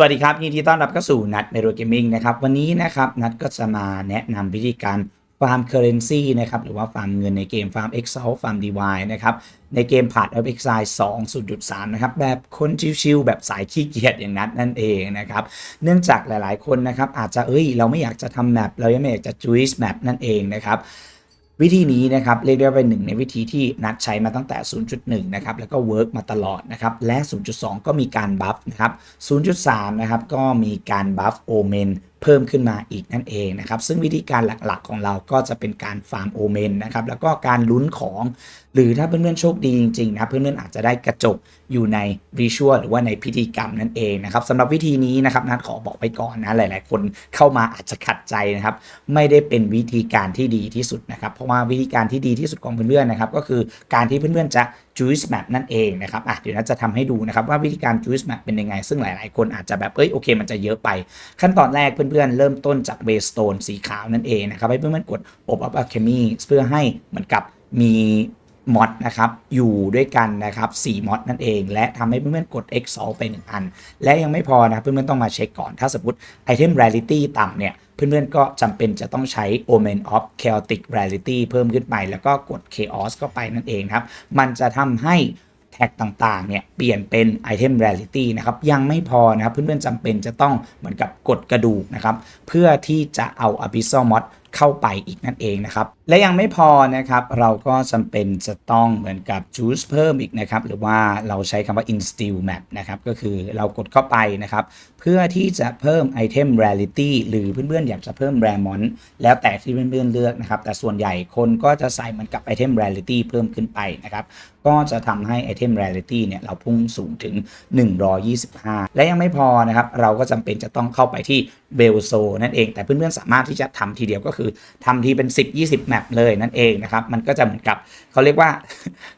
สวัสดีครับยินดีต้อนรับเข้าสู่นัดเมโรเกมมิ่งนะครับวันนี้นะครับนัดก็จะมาแนะนำวิธีการฟาร์มเคอร์เรนซีนะครับหรือว่าฟาร์มเงินในเกมฟาร์ม Excel ฟาร์ม DY นะครับในเกมผ่าน of Exile 2.3นะครับแบบคนชิวๆแบบสายขี้เกียจอย่างนัดนั่นเองนะครับเนื่องจากหลายๆคนนะครับอาจจะเอ้ยเราไม่อยากจะทำแมปเรายังไม่อยากจะ juice map นั่นเองนะครับ วิธีนี้นะครับเรียกได้ว่าเป็นหนึ่งในวิธีที่นัดใช้มาตั้งแต่ 0.1 นะครับแล้วก็เวิร์กมาตลอดนะครับและ 0.2 ก็มีการบัฟนะครับ 0.3 นะครับก็มีการบัฟโอเมนเพิ่มขึ้นมาอีกนั่นเองนะครับ ซึ่งวิธีการหลักๆของเราก็จะเป็นการฟาร์มโอเมนนะครับ แล้วก็การลุ้นของ หรือถ้าเพื่อนๆโชคดีจริงๆนะเพื่อนๆอาจจะได้กระจกอยู่ในวิชวลหรือว่าในพิธีกรรมนั่นเองนะครับสำหรับวิธีนี้นะครับนัดขอบอกไว้ก่อนนะหลายๆ คนเข้ามาอาจจะขัดใจนะครับ ไม่ได้เป็นวิธีการที่ดีที่สุดนะครับ เพราะว่าวิธีการที่ดีที่สุดของเพื่อนๆนะครับ ก็คือการที่เพื่อนๆจะ juice map นั่นเองนะครับอะเดี๋ยวนัดจะทำให้ดูนะครับว่าวิธีการ juice map เป็นยังไง ซึ่งหลายๆ คนอาจจะแบบเอ้ยโอเคมันจะเยอะไป ขั้นตอนแรกเพื่อนๆ เริ่มต้นจาก waystone สีขาวนั่นเองนะครับให้เพื่อนๆกด op up alchemy เพื่อให้เหมือนกับมีมอดนะครับอยู่ด้วยกันนะครับ4มอดนั่นเอง และทำให้เพื่อนๆกด x 2 ไป 1 อัน และยังไม่พอนะเพื่อนๆต้องมาเช็คก่อน ถ้าสมมติไอเทม rarity ต่ำเนี่ย เพื่อนๆก็จำเป็นจะต้องใช้ Omen of Chaotic Reality เพิ่มขึ้นไป แล้วก็กด Chaos เข้าไปนั่นเองครับ มันจะทำให้แท็กต่างๆ เนี่ยเปลี่ยนเป็น Item Reality นะครับ ยังไม่พอนะครับ เพื่อนๆจำเป็นจะต้องเหมือนกับกดกระดูกนะครับ เพื่อที่จะเอา Abyssal Mod เข้าไปอีกนั่นเองนะครับ และยังไม่พอนะครับ เราก็จำเป็นจะต้องเหมือนกับ juice เพิ่มอีกนะครับ หรือว่าเราใช้คำว่า instill map นะครับ ก็คือเรากดเข้าไปนะครับ เพื่อที่จะเพิ่ม item rarity หรือเพื่อนๆ อยากจะเพิ่ม rare mon แล้วแต่ที่เพื่อนๆ เลือกนะครับ แต่ส่วนใหญ่คนก็จะใส่เหมือนกับ item rarity เพิ่มขึ้นไปนะครับ ก็จะทำให้ item rarity เนี่ยเราพุ่งสูงถึง 125 และยังไม่พอนะครับ เราก็จำเป็นจะต้องเข้าไปที่ b e l z o นั่นเอง แต่เพื่อนๆ สามารถที่จะทำทีเดียวก็คือทำทีเป็น 10-20 แมปเลยนั่นเองนะครับ มันก็จะเหมือนกับเขาเรียกว่า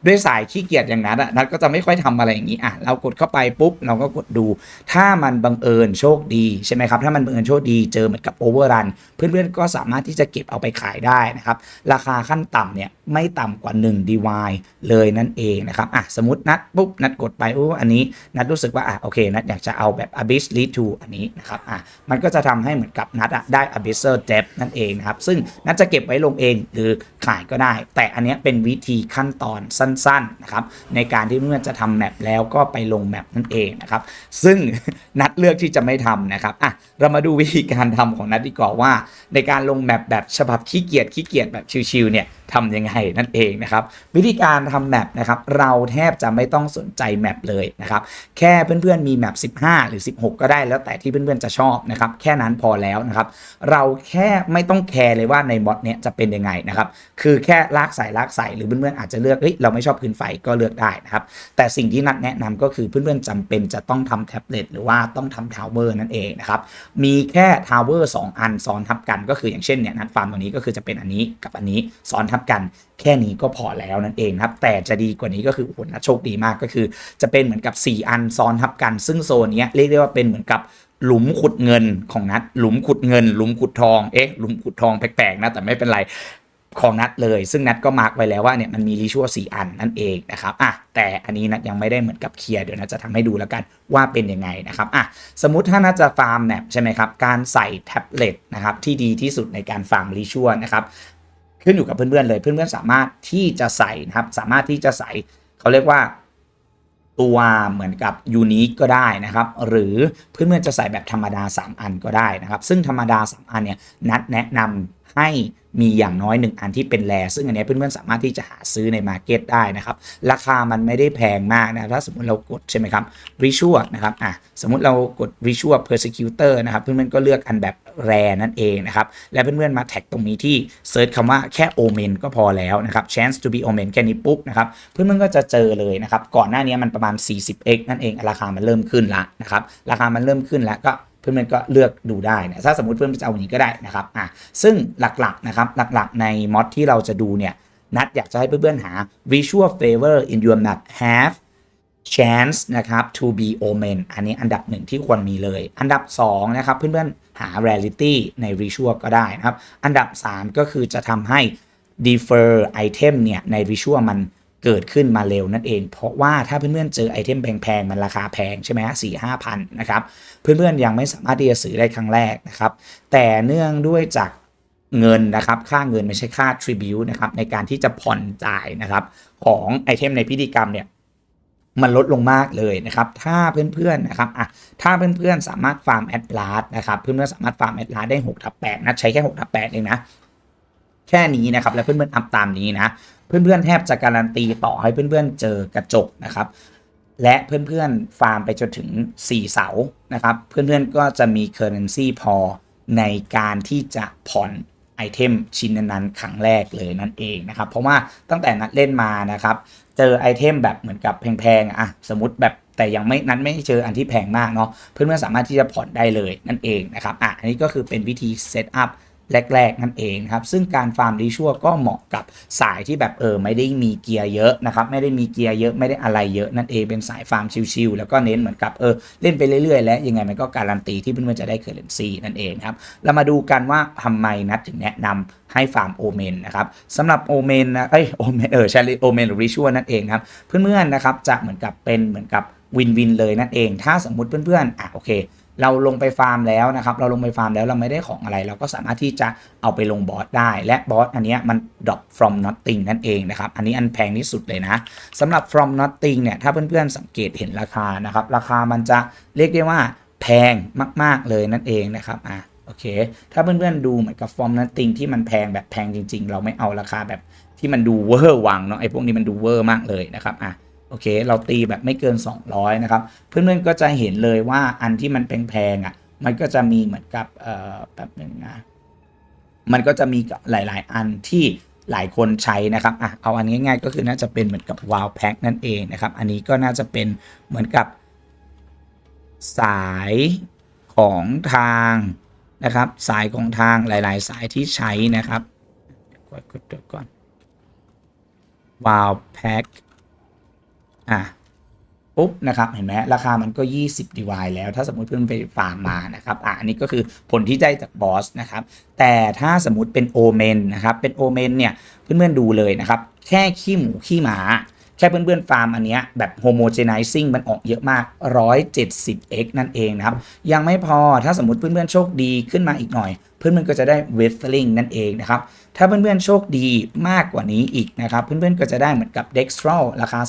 ด้วยสายขี้เกียจอย่างนั้นอะนัดก็จะไม่ค่อยทำอะไรอย่างนี้อะเรากดเข้าไปปุ๊บเราก็กดดู ถ้ามันบังเอิญโชคดีใช่ไหมครับถ้ามันบังเอิญโชคดีเจอเหมือนกับโอเวอร์รันเพื่อนๆก็สามารถที่จะเก็บเอาไปขายได้นะครับ ราคาขั้นต่ำเนี่ยไม่ต่ำกว่า 1 DY เลยนั่นเองนะครับอะสมมตินัดปุ๊บนัดกดไปโอ้อันนี้นัดรู้สึกว่าอะโอเคนัดอยากจะเอาแบบ Abyss Lead to อันนี้นะครับอะมันก็จะทำให้เหมือนกับนัดอะได้ Abyssal Depth นั่นเองนะครับซึ่งนัดจะเก็บไว้ลงเองหรือขายก็ได้ แต่อันนี้เป็นวิธีขั้นตอนสั้นๆนะครับในการที่เมื่อจะทำแมปแล้วก็ไปลงแมปนั่นเองนะครับซึ่งนัดเลือกที่จะไม่ทำนะครับอะเรามาดูวิธีการทำของนัดดีกว่าว่า ในการลงแมปแบบฉบับขี้เกียจขี้เกียจแบบชิวๆเนี่ย ทำยังไงนั่นเองนะครับ วิธีการทำแมปนะครับเราแทบจะไม่ต้องสนใจแมปเลยนะครับแค่เพื่อนๆมีแมป15 หรือ 16 ก็ได้แล้วแต่ที่เพื่อนๆจะชอบนะครับแค่นั้นพอแล้วนะครับเราแค่ไม่ต้องแคร์เลยว่าในมอดเนี้ยจะเป็นยังไงนะครับคือแค่ลากสายลากสายหรือเพื่อนๆอาจจะเลือกเฮ้ยเราไม่ชอบพื้นไฟก็เลือกได้นะครับแต่สิ่งที่นัดแนะนำก็คือเพื่อนๆจำเป็นจะต้องทำแท็บเล็ตหรือว่าต้องทำทาวเวอร์นั่นเองนะครับมีแค่ทาวเวอร์2อันซ้อนทับกันก็คืออย่างเช่นเนี่ยนัดฟาร์มตัวนี้ก็คือจะเป็นอันนี้กับอันนี้ซ้อนทับกัน แค่นี้ก็พอแล้วนั่นเองครับ แต่จะดีกว่านี้ก็คือโอ้โหนะโชคดีมากก็คือ จะเป็นเหมือนกับ 4 อันซ้อนทับกัน ซึ่งโซนนี้เรียกได้ว่าเป็นเหมือนกับหลุมขุดเงินของนัดหลุมขุดเงิน หลุมขุดทองเอ๊ะหลุมขุดทองแปลกๆนะแต่ไม่เป็นไรของนัดเลย ซึ่งนัดก็มาร์กไว้แล้วว่าเนี่ยมันมีริชัวสี่อันนั่นเองนะครับอะแต่อันนี้นัดยังไม่ได้เหมือนกับเคลียร์เดี๋ยวนัดจะทำให้ดูแล้วกันว่าเป็นยังไงนะครับอะสมมติถ้านัดจะฟาร์มแมปใช่ไหมครับ การใส่แท็บเล็ตนะครับที่ดีที่สุดในการฟาร์มริชัวนะครับ ขึ้นอยู่กับเพื่อนๆเลย เพื่อนๆสามารถที่จะใส่นะครับ สามารถที่จะใส่เขาเรียกว่าตัวเหมือนกับยูนิคก็ได้นะครับ หรือเพื่อนๆจะใส่แบบธรรมดา 3 อันก็ได้นะครับ ซึ่งธรรมดา 3 อันเนี่ยนัดแนะนำให้มีอย่างน้อย 1 อันที่เป็นแรซึ่งอันนี้เพื่อนๆสามารถที่จะหาซื้อในมาร์เก็ตได้นะครับ ราคามันไม่ได้แพงมากนะถ้าสมมติเรากดใช่ไหมครับ r i t u a l นะครับอะสมมติเรากด r i t u a l persecutor นะครับ เพื่อนๆก็เลือกอันแบบ แรนั่นเองนะครับ และเพื่อนๆมาแท็กตรงนี้ที่เซิร์ชคำว่าแค่ omen ก็พอแล้วนะครับ chance to be omen แค่นี้ปุ๊บนะครับ เพื่อนๆก็จะเจอเลยนะครับ ก่อนหน้านี้มันประมาณ 40x นั่นเอง ราคามันเริ่มขึ้นละนะครับ ราคามันเริ่มขึ้นแล้วก็เพื่อนๆก็เลือกดูได้นะถ้าสมมติเพื่อนๆจะเอาอย่างนี้ก็ได้นะครับอะซึ่งหลักๆนะครับหลักๆในมอดที่เราจะดูเนี่ยนัดอยากจะให้เพื่อนๆหา visual favor in your map have chance นะครับ to be omen อันนี้อันดับหนึ่งที่ควรมีเลย อันดับ2นะครับเพื่อนๆ หา rarity ใน visual ก็ได้นะครับ อันดับ 3 ก็คือจะทำให้ defer item เนี่ยใน visual มันเกิดขึ้นมาเร็วนั่นเอง เพราะว่าถ้าเพื่อนๆเจอไอเทมแพงๆ มันราคาแพงใช่ไหมฮะสี่ห้าพันนะครับ เพื่อนๆยังไม่สามารถที่จะซื้อได้ครั้งแรกนะครับ แต่เนื่องด้วยจากเงินนะครับ ค่าเงินไม่ใช่ค่า tribute นะครับในการที่จะผ่อนจ่ายนะครับของไอเทมในพิธีกรรมเนี่ย มันลดลงมากเลยนะครับ ถ้าเพื่อนๆนะครับอะถ้าเพื่อนๆสามารถฟาร์มแอดลาสนะครับ เพื่อนๆสามารถฟาร์มแอดลาสได้6ทับ8นะใช้แค่6ทับ8เองนะ แค่นี้นะครับ แล้วเพื่อนๆอัพตามนี้นะ เพื่อนๆแทบจะการันตีต่อให้เพื่อนๆเจอกระจกนะครับ และเพื่อนๆฟาร์มไปจนถึง 4 เสานะครับ เพื่อนๆก็จะมีเคอร์เรนซีพอในการที่จะผ่อน ไอเทมชิ้นนั้นๆครั้งแรกเลยนั่นเองนะครับ เพราะว่าตั้งแต่นัดเล่นมานะครับ เจอไอเทมแบบเหมือนกับแพงๆอะสมมติแบบแต่ยังไม่นั้นไม่เจออันที่แพงมากเนาะเพื่อนๆสามารถที่จะผ่อนได้เลยนั่นเองนะครับอะอันนี้ก็คือเป็นวิธีเซตอัพ แรก ๆ นั่นเองครับ ซึ่งการฟาร์มรีชัวก็เหมาะกับสายที่แบบเออไม่ได้มีเกียร์เยอะนะครับ ไม่ได้มีเกียร์เยอะไม่ได้อะไรเยอะนั่นเองเป็นสายฟาร์มชิลๆแล้วก็เน้นเหมือนกับเออเล่นไปเรื่อยๆ และยังไงมันก็การันตีที่เพื่อนๆจะได้เคอร์เรนซีนั่นเองครับเรามาดูกันว่าทำไมนัดถึงแนะนำให้ฟาร์มโอเมนนะครับสำหรับโอเมนนะเอ้ยโอเมนเออใช่โอเมนหรือริชัวนั่นเองครับเพื่อนๆนะครับจะเหมือนกับเป็นเหมือนกับวินวินเลยนั่นเอง ถ้าสมมุติเพื่อนๆอะโอเค เราลงไปฟาร์มแล้วนะครับ เราลงไปฟาร์มแล้วเราไม่ได้ของอะไร เราก็สามารถที่จะเอาไปลงบอสได้ และบอสอันนี้มัน drop from nothing นั่นเองนะครับ อันนี้อันแพงที่สุดเลยนะสำหรับ from nothing เนี่ย ถ้าเพื่อนๆสังเกตเห็นราคานะครับ ราคามันจะเรียกได้ว่าแพงมาก ๆเลยนั่นเองนะครับอะโอเค ถ้าเพื่อนๆดูเหมือนกับ from nothing ที่มันแพงแบบแพงจริง ๆ เราไม่เอาราคาแบบที่มันดูเวอร์วังเนาะไอ้พวกนี้มันดูเวอร์มากเลยนะครับอะ โอเค เราตีแบบไม่เกิน 200 นะครับ เพื่อนๆก็จะเห็นเลยว่าอันที่มันแพงๆอะ มันก็จะมีเหมือนกับเอ่อแบบหนึ่งนะ มันก็จะมีหลายๆ อันที่หลายคนใช้นะครับ อะ เอาอันง่ายๆ ก็คือน่าจะเป็นเหมือนกับ wow pack นั่นเองนะครับ อันนี้ก็น่าจะเป็นเหมือนกับสายของทางนะครับ สายของทางหลาย ๆ สายที่ใช้นะครับกดกดกดก่อน wow pack อะปุ๊บนะครับเห็นไหมราคามันก็ 20ดีวายแล้ว ถ้าสมมติเพื่อนไปฟาร์มมานะครับอะอันนี้ก็คือผลที่ได้จากบอสนะครับแต่ถ้าสมมติเป็นโอเมนนะครับเป็นโอเมนเนี่ยเพื่อนๆดูเลยนะครับแค่ขี้หมูขี้หมาแค่เพื่อนๆฟาร์มอันเนี้ยแบบโฮโมเจนไนซิ่งมันออกเยอะมาก 170x นั่นเองนะครับ ยังไม่พอถ้าสมมติเพื่อนๆโชคดีขึ้นมาอีกหน่อย เพื่อนๆก็จะได้เวฟเฟลิงนั่นเองนะครับ ถ้าเพื่อนๆโชคดีมากกว่านี้อีกนะครับ เพื่อนๆก็จะได้เหมือนกับ d e x t r a l ราคา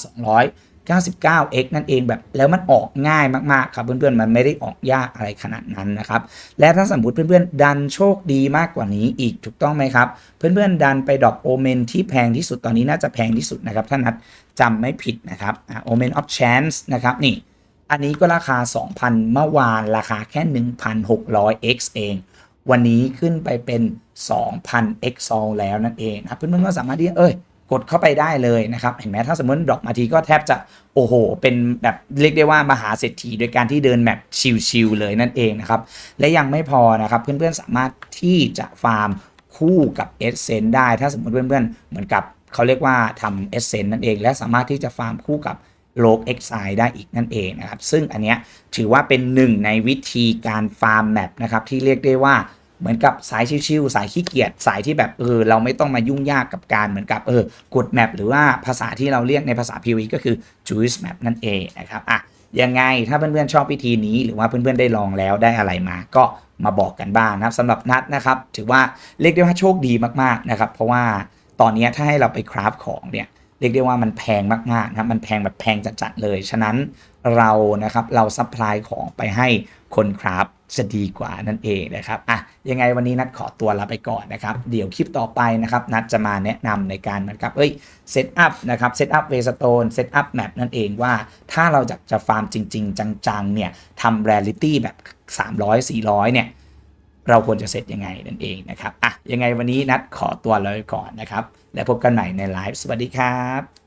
99x นั่นเองแบบแล้วมันออกง่ายมากๆครับเพื่อนๆมันไม่ได้ออกยากอะไรขนาดนั้นนะครับและถ้าสมมติเพื่อนๆดันโชคดีมากกว่านี้อีกถูกต้องไหมครับ เพื่อนๆดันไปดอปโอเมนที่แพงที่สุดตอนนี้น่าจะแพงที่สุดนะครับถ้านัดจำไม่ผิดนะครับโอเมนออฟชนส์นะครับนี่อันนี้ก็ราคา 2,000 เมื่อวานราคาแค่ 1,600x เอง วันนี้ขึ้นไปเป็น 2,000 x ซอลแล้วนั่นเองครับเพื่อนๆก็สามารถที่เอ้ย กดเข้าไปได้เลยนะครับ เห็นไหมถ้าสมมติดรอปมาทีก็แทบจะโอ้โห เป็นแบบเรียกได้ว่ามหาเศรษฐีโดยการที่เดินแบบชิลๆเลยนั่นเองนะครับ และยังไม่พอนะครับ เพื่อนๆสามารถที่จะฟาร์มคู่กับเอเซนได้ ถ้าสมมติเพื่อนๆเหมือนกับเขาเรียกว่าทำเอเซนนั่นเอง และสามารถที่จะฟาร์มคู่กับโลก e x i ได้อีกนั่นเองนะครับ ซึ่งอันเนี้ยถือว่าเป็นหนึ่งในวิธีการฟาร์มแมปนะครับที่เรียกได้ว่า เหมือนกับสายชิวๆสายขี้เกียจสายที่แบบเออเราไม่ต้องมายุ่งยากกับการเหมือนกับเออกดแมปหรือว่าภาษาที่เราเรียกในภาษา PV ก็คือ juice map นั่นเองนะครับอะยังไงถ้าเพื่อนๆชอบวิธีนี้ หรือว่าเพื่อนๆได้ลองแล้วได้อะไรมา ก็มาบอกกันบ้างนะครับสำหรับนัดนะครับ ถือว่าเรียกได้ว่าโชคดีมากๆนะครับ เพราะว่าตอนนี้ถ้าให้เราไปคราฟของเนี่ยเรียกได้ว่ามันแพงมากๆนะครับมันแพงแบบแพงจัดๆเลย ฉะนั้นเรานะครับเราซัพพลายของไปให้ คนครับจะดีกว่านั่นเองนะครับอะยังไงวันนี้นัดขอตัวลาไปก่อนนะครับ เดี๋ยวคลิปต่อไปนะครับนัดจะมาแนะนำในการเหมือนกับเอ้ยเซตอัพนะครับเซตอัพเวสโตนเซตอัพแมปนั่นเองว่า ถ้าเราจะจะฟาร์มจริง ๆ จังๆเนี่ยทำแรลิตี้แบบ 300 400 เนี่ย เราควรจะเซตยังไงนั่นเองนะครับอะยังไงวันนี้นัดขอตัวลาไปก่อนนะครับ แล้วพบกันใหม่ในไลฟ์สวัสดีครับ